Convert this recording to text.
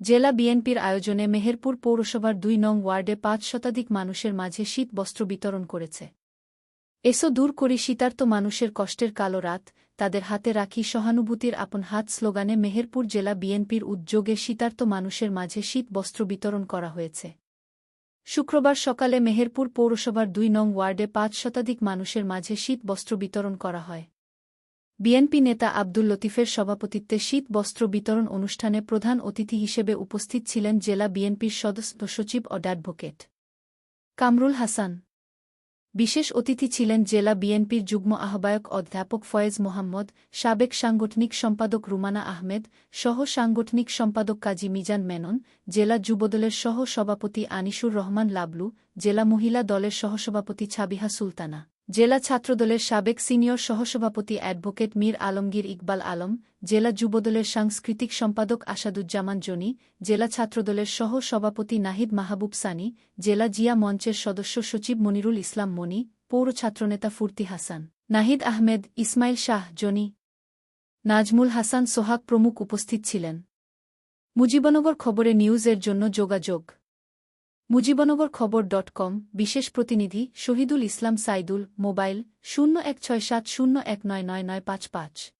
জেলা বিএনপির আয়োজনে মেহেরপুর পৌরসভার দুই নং ওয়ার্ডে পাঁচ শতাধিক মানুষের মাঝে শীত বস্ত্র বিতরণ করেছে। এসো দূর করি শীতার্ত মানুষের কষ্টের কালো রাত, তাদের হাতে রাখি সহানুভূতির আপন হাত স্লোগানে মেহেরপুর জেলা বিএনপির উদ্যোগে শীতার্ত মানুষের মাঝে শীত বস্ত্র বিতরণ করা হয়েছে। শুক্রবার সকালে মেহেরপুর পৌরসভার দুই নং ওয়ার্ডে পাঁচ শতাধিক মানুষের মাঝে শীত বস্ত্র বিতরণ করা হয়। বিএনপি নেতা আব্দুল লতিফের সভাপতিত্বে শীত বস্ত্র বিতরণ অনুষ্ঠানে প্রধান অতিথি হিসেবে উপস্থিত ছিলেন জেলা বিএনপির সদস্য সচিব ও অ্যাডভোকেট কামরুল হাসান। বিশেষ অতিথি ছিলেন জেলা বিএনপির যুগ্ম আহ্বায়ক অধ্যাপক ফয়েজ মোহাম্মদ, সাবেক সাংগঠনিক সম্পাদক রুমানা আহমেদ, সহ সাংগঠনিক সম্পাদক কাজী মিজান মেনন, জেলা যুবদলের সহ সভাপতি আনিসুর রহমান লাবলু, জেলা মহিলা দলের সহসভাপতি ছাবিহা সুলতানা। জেলা ছাত্রদলের সাবেক সিনিয়র সহসভাপতি অ্যাডভোকেট মীর আলমগীর ইকবাল আলম, জেলা যুবদলের সাংস্কৃতিক সম্পাদক আসাদুজ্জামান জনি, জেলা ছাত্রদলের সহ সভাপতি নাহিদ মাহবুব সানি, জেলা জিয়া মঞ্চের সদস্য সচিব মনিরুল ইসলাম মনি, পৌর ছাত্রনেতা ফুর্তি হাসান, নাহিদ আহমেদ, ইসমাইল শাহ জনি, নাজমুল হাসান সোহাগ প্রমুখ উপস্থিত ছিলেন। মুজিবনগর খবরে নিউজের জন্য যোগাযোগ। মুজিবনগর খবর ডট কম, বিশেষ প্রতিনিধি শহীদুল ইসলাম সাইদুল, মোবাইল শূন্য এক ছয় সাত শূন্য এক নয় নয় নয় পাঁচ পাঁচ।